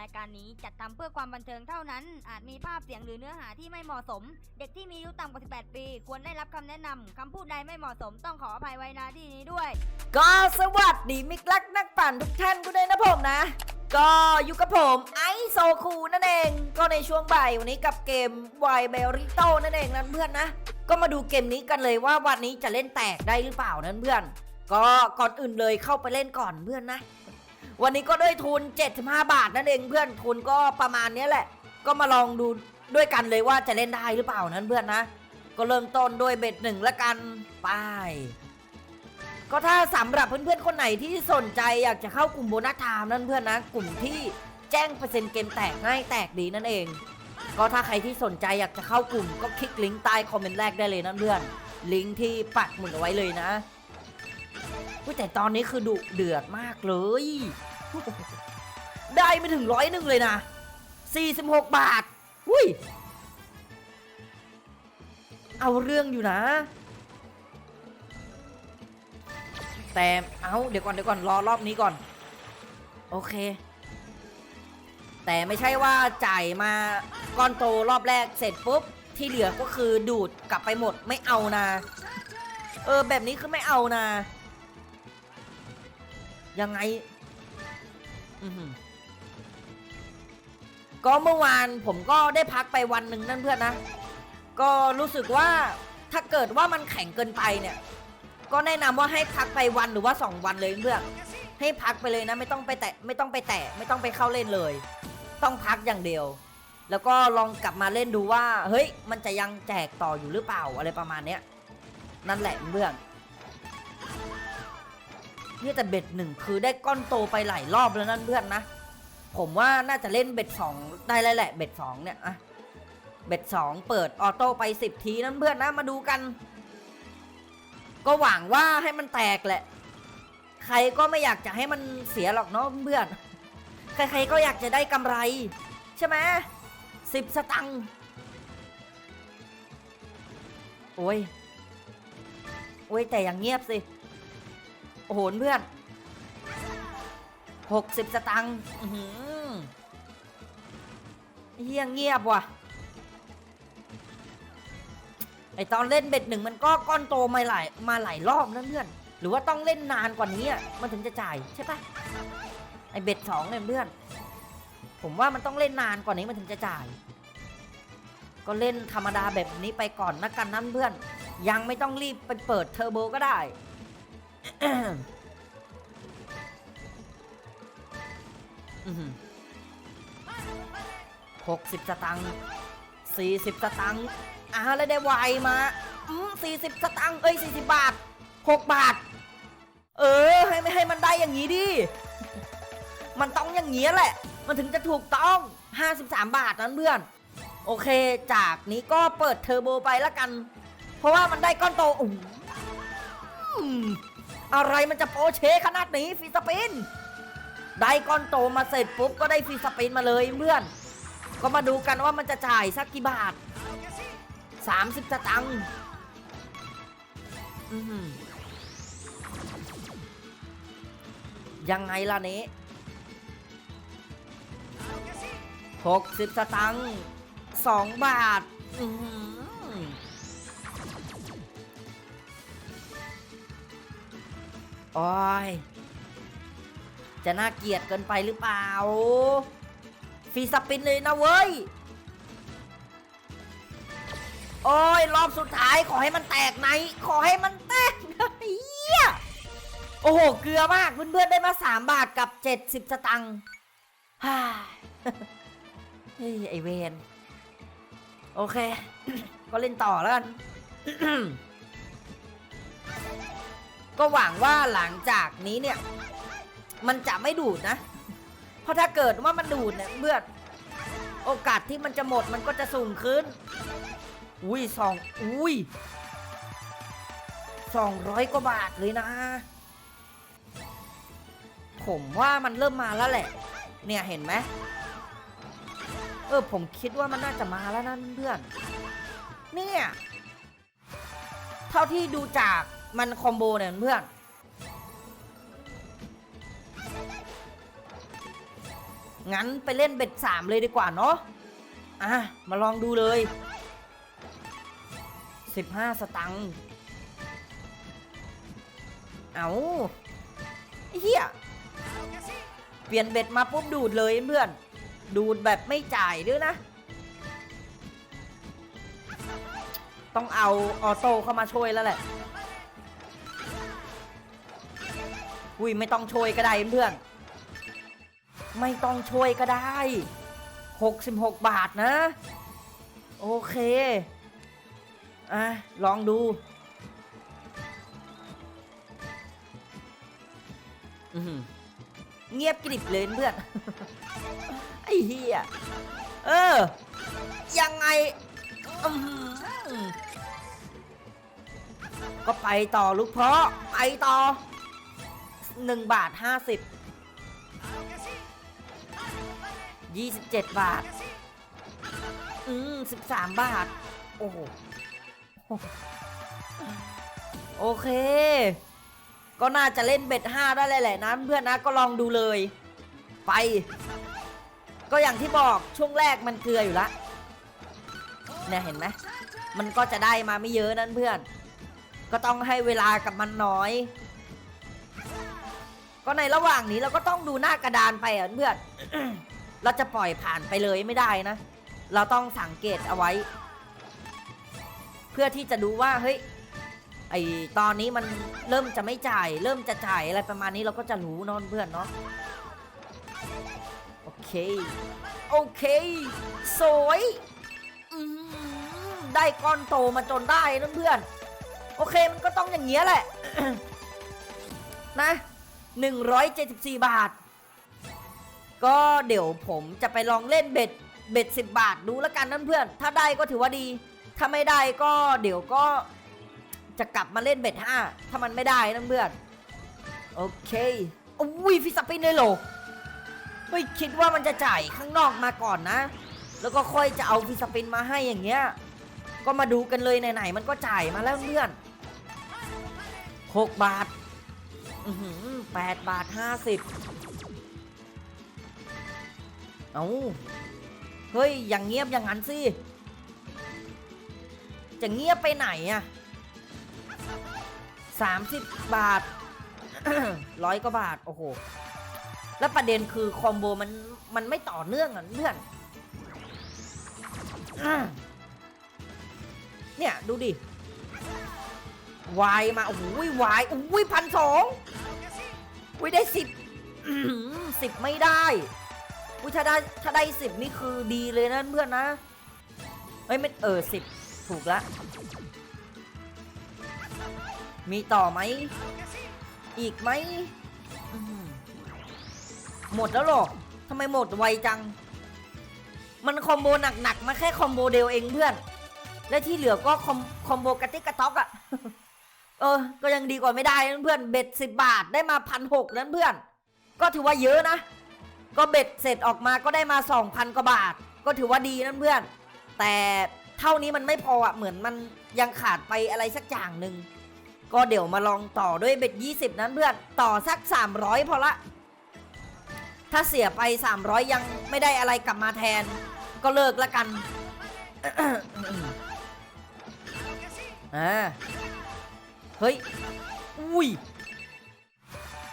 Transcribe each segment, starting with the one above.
รายการนี้จัดทำเพื่อความบันเทิงเท่านั้น อาจมีภาพเสียงหรือเนื้อหาที่ไม่เหมาะสม เด็กที่มีอายุต่ำกว่า 18 ปี ควรได้รับคำแนะนำคำพูดใดไม่เหมาะสมต้องขออภัยไว้ณที่นี้ด้วย ก็สวัสดีมิกลักนักปั่นทุกท่านก็ด้วยนะผมนะ ก็อยู่กับผมไอโซคูนั่นเอง ก็ในช่วงบ่ายวันนี้กับเกมไวเบริโตนั่นเองนั่นเพื่อนนะ ก็มาดูเกมนี้กันเลยว่าวันนี้จะเล่นแตกได้หรือเปล่านั่นเพื่อน ก็ก่อนอื่นเลยเข้าไปเล่นก่อนเพื่อนนะ วันนี้ก็ด้วยทุน 75 บาทนั่นเองเพื่อนทุนก็ประมาณนี้แหละ ก็มาลองดูด้วยกันเลยว่าจะเล่นได้หรือเปล่านั้นเพื่อนนะ ก็เริ่มต้นด้วยเบ็ดหนึ่งละกันไปก็ถ้าสำหรับเพื่อนๆคนไหนที่สนใจอยากจะเข้ากลุ่มโบนัสไทม์นั่นเพื่อนนะกลุ่มที่แจ้งเปอร์เซ็นต์เกมแตกง่ายแตกดีนั่นเอง ก็ถ้าใครที่สนใจอยากจะเข้ากลุ่มก็คลิกลิงก์ใต้คอมเมนต์แรกได้เลยนั่นเพื่อนลิงก์ที่ปักหมุดเอาไว้เลยนะ อุ๊ยแต่ตอนนี้คือดุเดือดมากเลย ได้ไม่ถึงร้อยหนึ่งเลยนะ 46 บาทอุ้ย เอาเรื่องอยู่นะ แต่เอาเดี๋ยวก่อนเดี๋ยวก่อนรอรอบนี้ก่อน โอเค แต่ไม่ใช่ว่าจ่ายมาก้อนโตรอบแรกเสร็จปุ๊บ ที่เหลือก็คือดูดกลับไปหมดไม่เอานะ เออแบบนี้คือไม่เอานะ ยังไงอือหือก็เมื่อวานผมก็ได้พักไปวันหนึ่งนั่นเพื่อนนะ ก็รู้สึกว่าถ้าเกิดว่ามันแข็งเกินไปเนี่ย ก็แนะนำว่าให้พักไปวันหรือว่า 2 วันเลยเพื่อนให้พักไปเลยนะ ไม่ต้องไปแตะไม่ต้องไปแตะไม่ต้องไปเข้าเล่นเลย ต้องพักอย่างเดียว แล้วก็ลองกลับมาเล่นดูว่า เฮ้ย มันจะยังแจกต่ออยู่หรือเปล่าอะไรประมาณเนี้ยนั่นแหละเพื่อน เนี่ยแต่เบ็ดหนึ่งคือได้ก้อนโตไปหลายรอบแล้วนั่นเพื่อนนะ ผมว่าน่าจะเล่นเบ็ดสองได้แล้วแหละเบ็ดสองเนี่ยอะเบ็ดสองเปิดออโต้ไปสิบทีนั่นเพื่อนนะมาดูกัน ก็หวังว่าให้มันแตกแหละ ใครก็ไม่อยากจะให้มันเสียหรอกเนาะเพื่อนใครๆก็อยากจะได้กำไร ใช่ไหมสิบสตังค์โอ้ยโอ้ยแต่อย่างเงียบสิ โอ้โหเพื่อนหกสิบสตังค์เฮียเงียบว่ะ ไอตอนเล่นเบ็ดหนึ่งมันก็ก้อนโตมาหลายมาหลายรอบนะเพื่อน หรือว่าต้องเล่นนานกว่านี้อะมันถึงจะจ่ายใช่ปะไอเบ็ดสองเนี่ยเพื่อน ผมว่ามันต้องเล่นนานกว่านี้มันถึงจะจ่าย ก็เล่นธรรมดาแบบนี้ไปก่อนนะกันนั่นเพื่อน ยังไม่ต้องรีบไปเปิดเทอร์โบก็ได้ หกสิบสตังค์สี่สิบสตังค์อ่าแล้วได้ไวมาอืมสี่สิบสตังค์เอ้ยสี่สิบบาทหกบาท เออ ให้ไม่ให้มันได้อย่างนี้ดิ มันต้องอย่างนี้แหละ มันถึงจะถูกต้อง53บสามบาทนั้นเพื่อน โอเค จากนี้ก็เปิดเทอร์โบไปละกัน เพราะว่ามันได้ก้อนโตอู้อืม อะไรมันจะโปรเชขนาดนี้ฟีสปิน ได้ก้อนโตมาเสร็จปุ๊บก็ได้ฟีสปินมาเลยเพื่อน ก็มาดูกันว่ามันจะจ่ายสักกี่บาท 30สตังค์ยังไงล่ะนี้หกสิบสตังค์สองบาท อื โอ้ย จะน่าเกลียดเกินไปหรือเปล่าฟรีสปินเลยนะเว้ย โอ้ย รอบสุดท้ายขอให้มันแตกไหน ขอให้มันแตกเหี้ยโอ้โห เกลือมากเพื่อนๆได้มา 3 บาทกับ 70 สตังค์ฮ่าเฮ้ยไอเวน โอเค ก็เล่นต่อแล้วกัน ก็หวังว่าหลังจากนี้เนี่ย มันจะไม่ดูดนะ เพราะถ้าเกิดว่ามันดูดเนี่ยเพื่อนโอกาสที่มันจะหมดมันก็จะสูงขึ้น อุ้ยสองอุ้ยสองร้อยกว่าบาทเลยนะ ผมว่ามันเริ่มมาแล้วแหละ เนี่ยเห็นไหมเออผมคิดว่ามันน่าจะมาแล้วนะเพื่อน เนี่ย เท่าที่ดูจาก มันคอมโบเนี่ยเพื่อนงั้นไปเล่นเบ็ดสามเลยดีกว่าเนาะอะ มาลองดูเลย 15 สตังค์เอาเหี้ยเปลี่ยนเบ็ดมาปุ๊บดูดเลยเพื่อน ดูดแบบไม่จ่ายด้วยนะ ต้องเอาออโต้เข้ามาช่วยแล้วแหละ อุ้ยไม่ต้องช่วยก็ได้เพื่อน ไม่ต้องช่วยก็ได้ 66 บาทนะ โอเค อะ ลองดูเงียบกริบเลยเพื่อน ไอ้เหี้ยเออ ยังไงก็ไปต่อลูกเพาะไปต่อ หนึ่งบาทห้าสิบยี่สิบเจ็ดบาท อืมสิบสามบาท โอ้โห โอเค ก็น่าจะเล่นเบ็ดห้าได้เลยแหละนะเพื่อนนะก็ลองดูเลย ไป ก็อย่างที่บอกช่วงแรกมันเกลืออยู่ละ เนี่ยเห็นไหม มันก็จะได้มาไม่เยอะนั่นเพื่อน ก็ต้องให้เวลากับมันน้อย ก็ในระหว่างนี้เราก็ต้องดูหน้ากระดานไปอะเพื่อน เราจะปล่อยผ่านไปเลยไม่ได้นะ เราต้องสังเกตเอาไว้ เพื่อที่จะดูว่าเฮ้ยไอตอนนี้มันเริ่มจะไม่จ่าย เริ่มจะจ่ายอะไรประมาณนี้เราก็จะรู้นอนเพื่อนเนาะโอเค โอเค สวยได้ก้อนโตมาจนได้นะเพื่อน โอเคมันก็ต้องอย่างเงี้ยแหละ นะ 174 บาท ก็เดี๋ยวผมจะไปลองเล่นเบ็ดเบ็ด10 บาทดูแล้วกันนั่นเพื่อน ถ้าได้ก็ถือว่าดี ถ้าไม่ได้ก็เดี๋ยวก็จะกลับมาเล่นเบ็ด5ถ้ามันไม่ได้นั่นเพื่อน โอเคอุ้ยฟิสปินเลยเหรอไม่คิดว่ามันจะจ่ายข้างนอกมาก่อนนะ แล้วก็ค่อยจะเอาฟิสปินมาให้อย่างเงี้ย ก็มาดูกันเลยไหนๆมันก็จ่ายมาแล้วเพื่อน 6 บาท แปดบาทห้าสิบเอาเฮ้ย อย่างเงียบอย่างนั้นสิ จะเงียบไปไหนอะสามสิบบาทร้อยกว่าบาท โอ้โห แล้วประเด็นคือคอมโบมันมันไม่ต่อเนื่องอะเพื่อนเนี่ย ดูดิวายมาโอ้โหวายโอ้ยพันสอง อุ้ยได้สิบสิบไม่ได้อุ้ยถ้าได้ถ้าได้สิบนี่คือดีเลยนะเพื่อนนะเอ้ยไม่เออสิบถูกละมีต่อไหม อีกไหม หมดแล้วหรอทำไมหมดไวจัง มันคอมโบหนักๆ มาแค่คอมโบเดียวเองเพื่อน และที่เหลือก็คอมคอมโบกระติกกระต๊อกอะ เออ ก็ยังดีกว่าไม่ได้นะเพื่อนเบ็ดสิบบาทได้มาพันหกนั้นเพื่อน ก็ถือว่าเยอะนะ ก็เบ็ดเสร็จออกมาก็ได้มาสองพันกว่าบาท ก็ถือว่าดีนั่นเพื่อน แต่เท่านี้มันไม่พออะเหมือนมันยังขาดไปอะไรสักอย่างหนึ่งก็เดี๋ยวมาลองต่อด้วยเบ็ดยี่สิบนั้นเพื่อนต่อสักสามร้อยพอละ ถ้าเสียไปสามร้อยยังไม่ได้อะไรกลับมาแทน ก็เลิกละกันอ่า เฮ้ย อุ้ย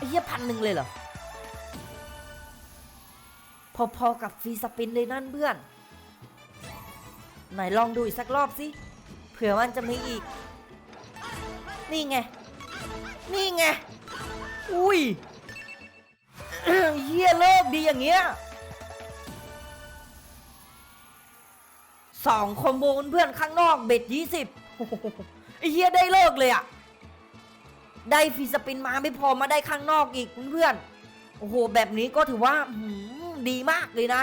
เหี้ยพันหนึ่งเลยเหรอ พอๆกับฟรีสปินเลยนั่นเพื่อน ไหนลองดูอีกสักรอบสิ เผื่อมันจะมีอีก นี่ไง นี่ไง อุ้ยเฮียเลิกดีอย่างเงี้ยสองคอมโบเพื่อนข้างนอกเบ็ดยี่สิบเฮียได้เลิกเลยอะ ได้ฟรีสปินมาไม่พอมาได้ข้างนอกอีกเพื่อนๆโอ้โห แบบนี้ก็ถือว่าดีมากเลยนะ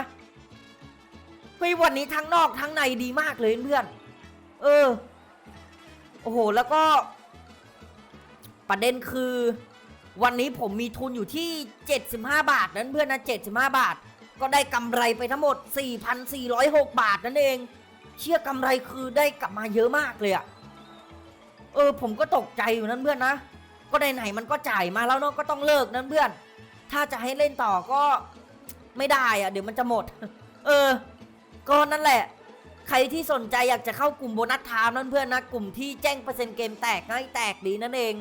เฮ้ยวันนี้ทั้งนอกทั้งในดีมากเลยเพื่อนเออ โอ้โห แล้วก็ ประเด็นคือ วันนี้ผมมีทุนอยู่ที่ 75 บาทนั้นเพื่อนนะ 75 บาท ก็ได้กำไรไปทั้งหมด 4,406 บาทนั่นเอง เชื่อกำไรคือได้กลับมาเยอะมากเลยอะเออ ผมก็ตกใจอยู่นั่นเพื่อนนะ ก็ไหนๆมันก็จ่ายมาแล้วเนาะก็ต้องเลิกนั่นเพื่อน ถ้าจะให้เล่นต่อก็ไม่ได้อะเดี๋ยวมันจะหมด เออ ก็นั่นแหละ ใครที่สนใจอยากจะเข้ากลุ่มโบนัสไทม์นั่นเพื่อนนะกลุ่มที่แจ้งเปอร์เซ็นต์เกมแตกง่ายแตกดีนั่นเอง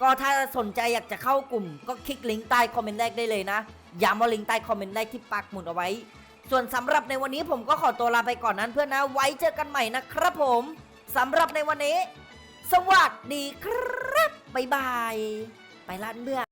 ก็ถ้าสนใจอยากจะเข้ากลุ่ม ก็คลิกลิงก์ใต้คอมเมนต์แรกได้เลยนะย้ำว่าลิงก์ใต้คอมเมนต์แรกที่ปักหมุดเอาไว้ ส่วนสำหรับในวันนี้ผมก็ขอตัวลาไปก่อนนั้นเพื่อนนะไว้เจอกันใหม่นะครับผมสำหรับในวันนี้ สวัสดีครับ บ๊ายบาย ไปละเบื่อ